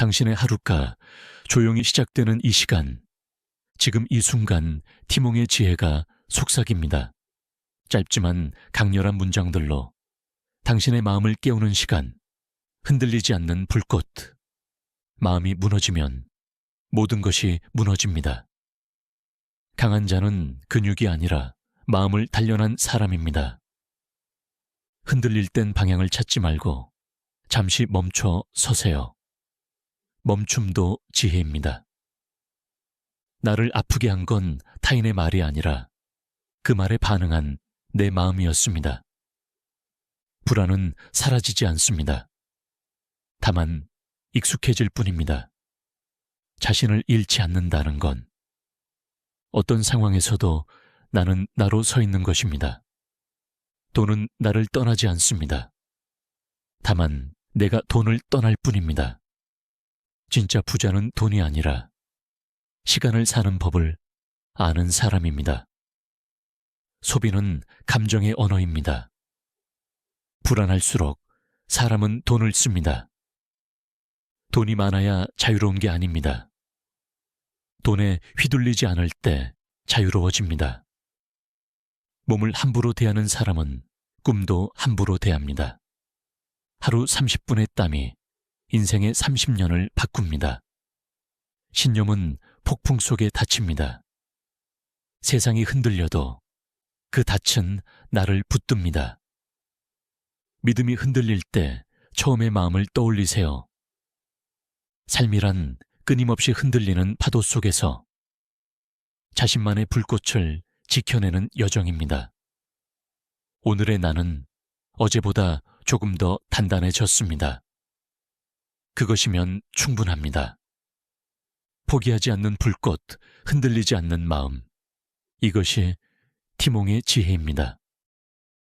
당신의 하루가 조용히 시작되는 이 시간, 지금 이 순간 티몽의 지혜가 속삭입니다. 짧지만 강렬한 문장들로 당신의 마음을 깨우는 시간, 흔들리지 않는 불꽃. 마음이 무너지면 모든 것이 무너집니다. 강한 자는 근육이 아니라 마음을 단련한 사람입니다. 흔들릴 땐 방향을 찾지 말고 잠시 멈춰 서세요. 멈춤도 지혜입니다. 나를 아프게 한 건 타인의 말이 아니라 그 말에 반응한 내 마음이었습니다. 불안은 사라지지 않습니다. 다만 익숙해질 뿐입니다. 자신을 잃지 않는다는 건 어떤 상황에서도 나는 나로 서 있는 것입니다. 돈은 나를 떠나지 않습니다. 다만 내가 돈을 떠날 뿐입니다. 진짜 부자는 돈이 아니라 시간을 사는 법을 아는 사람입니다. 소비는 감정의 언어입니다. 불안할수록 사람은 돈을 씁니다. 돈이 많아야 자유로운 게 아닙니다. 돈에 휘둘리지 않을 때 자유로워집니다. 몸을 함부로 대하는 사람은 꿈도 함부로 대합니다. 하루 30분의 땀이 인생의 30년을 바꿉니다. 신념은 폭풍 속에 닫힙니다. 세상이 흔들려도 그 닻은 나를 붙듭니다. 믿음이 흔들릴 때 처음의 마음을 떠올리세요. 삶이란 끊임없이 흔들리는 파도 속에서 자신만의 불꽃을 지켜내는 여정입니다. 오늘의 나는 어제보다 조금 더 단단해졌습니다. 그것이면 충분합니다. 포기하지 않는 불꽃, 흔들리지 않는 마음. 이것이 티몽의 지혜입니다.